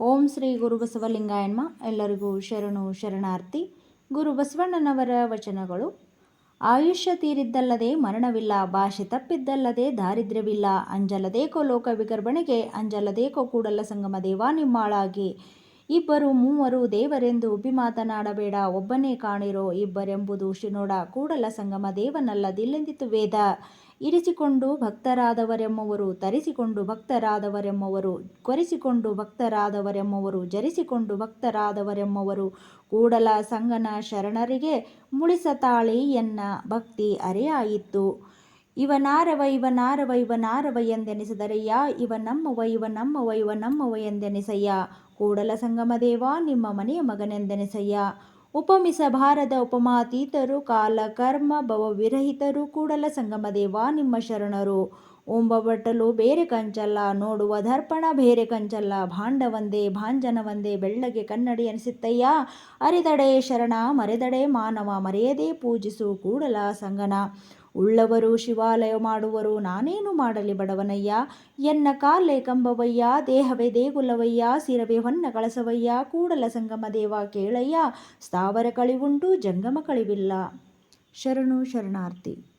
ಓಂ ಶ್ರೀ ಗುರು ಬಸವಲಿಂಗಾಯಣ್ಮ ಎಲ್ಲರಿಗೂ ಶರಣು ಶರಣಾರ್ಥಿ. ಗುರು ಬಸವಣ್ಣನವರ ವಚನಗಳು. ಆಯುಷ್ಯ ತೀರಿದ್ದಲ್ಲದೆ ಮರಣವಿಲ್ಲ, ಭಾಷೆ ತಪ್ಪಿದ್ದಲ್ಲದೆ ದಾರಿದ್ರ್ಯವಿಲ್ಲ ಅಂಜಲದೇಕೋ ಲೋಕ ವಿಗರ್ಭಣೆಗೆ ಅಂಜಲದೇಕೋ ಕೂಡಲ ಸಂಗಮ ದೇವಾ ನಿಮ್ಮಾಳಾಗಿ. ಇಬ್ಬರು ಮೂವರು ದೇವರೆಂದು ಉಬ್ಬಿ ಮಾತನಾಡಬೇಡ, ಒಬ್ಬನೇ ಕಾಣಿರೋ ಇಬ್ಬರೆಂಬುದು ಶಿನೋಡ ಕೂಡಲ ಸಂಗಮ ದೇವನಲ್ಲದಿಲ್ಲೆಂದಿತು ವೇದ. ಇರಿಸಿಕೊಂಡು ಭಕ್ತರಾದವರೆಮ್ಮವರು ತರಿಸಿಕೊಂಡು ಭಕ್ತರಾದವರೆಮ್ಮವರು ಕೊರೆಸಿಕೊಂಡು ಭಕ್ತರಾದವರೆಮ್ಮವರು ಜರಿಸಿಕೊಂಡು ಭಕ್ತರಾದವರೆಮ್ಮವರು ಕೂಡಲ ಸಂಗನ ಶರಣರಿಗೆ ಮುಳಿಸತಾಳಿ ಎನ್ನ ಭಕ್ತಿ ಅರೆಯಾಯಿತು. ಇವನಾರವ ಇವನಾರವ ಇವನಾರವ ಎಂದೆನಿಸಿದರಯ್ಯ. ಇವ ನಮ್ಮವ ಇವ ನಮ್ಮವ ಇವ ನಮ್ಮವ ಎಂದೆನಿಸಯ್ಯ. ಕೂಡಲ ಸಂಗಮದೇವ ನಿಮ್ಮ ಮನೆಯ ಮಗನೆಂದೆನಿಸಯ್ಯ. ಉಪಮಿಸಬಾರದ ಉಪಮಾತೀತರು ಕಾಲ ಕರ್ಮ ಭವ ವಿರಹಿತರು ಕೂಡಲ ಸಂಗಮದೇವ ನಿಮ್ಮ ಶರಣರು. ಓಂಬಬಟ್ಟಲು ಬೇರೆ ಕಂಚಲ್ಲ, ನೋಡುವ ದರ್ಪಣ ಬೇರೆ ಕಂಚಲ್ಲ ಭಾಂಡವಂದೇ ಭಾಂಜನವಂದೇ ಬೆಳ್ಳಗೆ ಕನ್ನಡಿ ಅನಿಸುತ್ತಯ್ಯ. ಅರಿದಡೆ ಶರಣ, ಮರೆದಡೆ ಮಾನವ, ಮರೆಯದೇ ಪೂಜಿಸು ಕೂಡಲ ಸಂಗನ. ಉಳ್ಳವರು ಶಿವಾಲಯ ಮಾಡುವರು, ನಾನೇನು ಮಾಡಲಿ ಬಡವನಯ್ಯ? ಎನ್ನ ಕಾಲೆ ಕಂಬವಯ್ಯ, ದೇಹವೇ ದೇಗುಲವಯ್ಯ, ಸಿರವೆ ಹೊನ್ನ ಕಳಸವಯ್ಯ, ಕೂಡಲ ಸಂಗಮ ದೇವ ಕೇಳಯ್ಯ. ಸ್ಥಾವರ ಕಳಿವುಂಟು ಜಂಗಮ ಕಳಿವಿಲ್ಲ. ಶರಣು ಶರಣಾರ್ಥಿ.